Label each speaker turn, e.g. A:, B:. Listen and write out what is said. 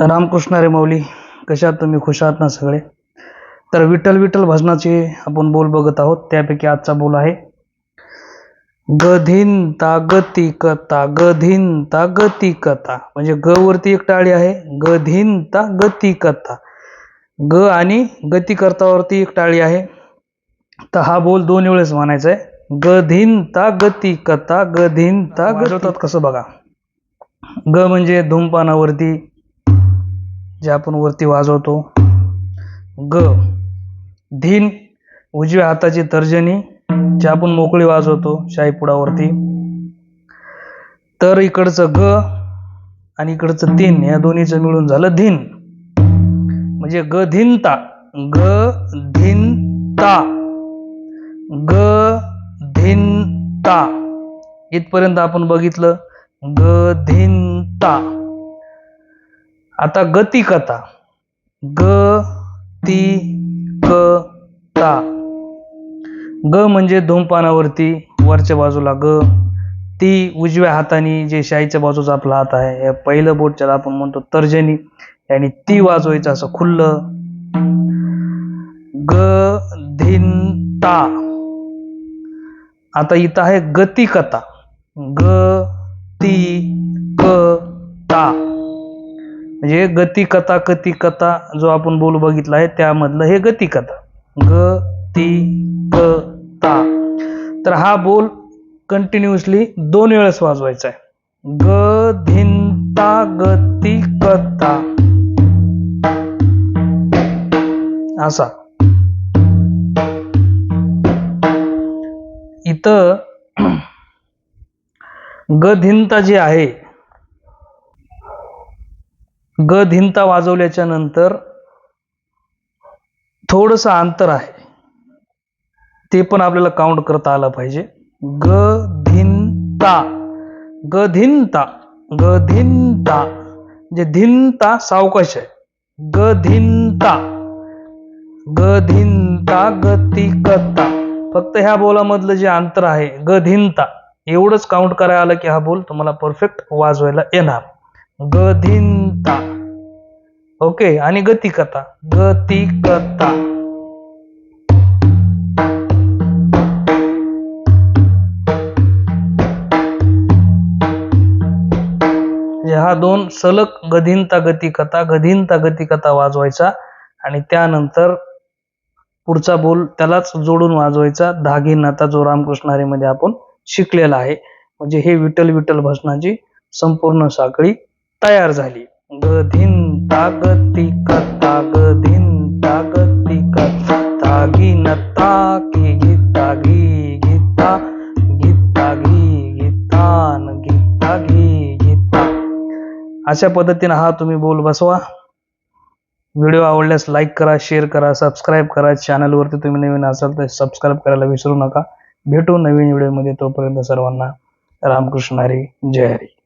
A: रामकृष्ण रे माऊली कशा आहात तुम्ही खुश आहात ना सगळे? तर विठ्ठल विठ्ठल भजनाचे आपण बोल बघत आहोत त्यापैकी आजचा बोल आहे गधिनता गती कथा गधिनता गती कथा. म्हणजे ग वरती एक टाळी आहे गधिनता गती कथा. ग आणि गती कर्तावरती एक टाळी आहे. तर हा बोल दोन वेळेस म्हणायचा आहे. गधिनता गती कथा गधिनता गजवतात कसं बघा? ग म्हणजे धूमपानावरती जे आपण वरती वाजवतो. ग. धीन उजव्या हाताची तर्जनी जे आपण मोकळी वाजवतो शाहीपुडावरती तर इकडचं ग आणि इकडचं तीन या दोन्हीचं मिळून झालं धीन. म्हणजे ग धिनता ग धिनता ग धिनता. इथपर्यंत आपण बघितलं ग धिनता. आता गती कथा ग ती क ता ग म्हणजे धूमपानावरती वरच्या बाजूला ग. ती उजव्या हाताने जे शाईच्या बाजूचा आपला हात आहे या पहिलं बोट ज्याला आपण म्हणतो तर्जनी आणि ती वाजवायचं असं खुल्लं. ग धिन ता आता इथं आहे गती कथा ग ती क ता म्हणजे गती कथा कथी कथा जो आपण बोल बघितला आहे त्यामधलं हे गती कथा. ग ती क ता. तर हा बोल कंटिन्युअसली दोन वेळेस वाजवायचा आहे. ग धिंता गती कथा. असा. इथं गधिनता जी आहे ग धिंता वाजवल्याच्या नंतर थोडंसं अंतर आहे. ते पण आपल्याला काउंट करता आलं पाहिजे. ग धिंता ग धिंता ग धिंता जे धिंता सावकाश आहे. ग धिंता ग धिंता गतिकता फक्त ह्या बोलामधलं जे अंतर आहे ग धिंता एवढंच काउंट करायला आलं की हा बोल तुम्हाला परफेक्ट वाजवायला येणार. ग धिंता ओके आणि गती कथा गती कथा ह्या म्हणजे हा दोन सलग गधींता गती कथा गधिनता गती कथा वाजवायचा आणि त्यानंतर पुढचा बोल त्यालाच जोडून वाजवायचा. धागीनाथा जो रामकृष्ण हरीमध्ये आपण शिकलेला आहे. म्हणजे हे विठ्ठल विठ्ठल भजनाची संपूर्ण साखळी तयार झाली. गधीन गती कथा गधिनता गती कथा धागीनता की गीता गी गीता गीता गी गीतान गीता गी गीता. अशा पद्धतीने हा तुम्ही बोल बसवा. व्हिडिओ आवडल्यास लाईक करा शेअर करा सबस्क्राईब करा. चॅनलवरती तुम्ही नवीन असाल तर सबस्क्राईब करायला विसरू नका. भेटू नवीन व्हिडिओमध्ये. तोपर्यंत सर्वांना रामकृष्ण हरी जय हरी.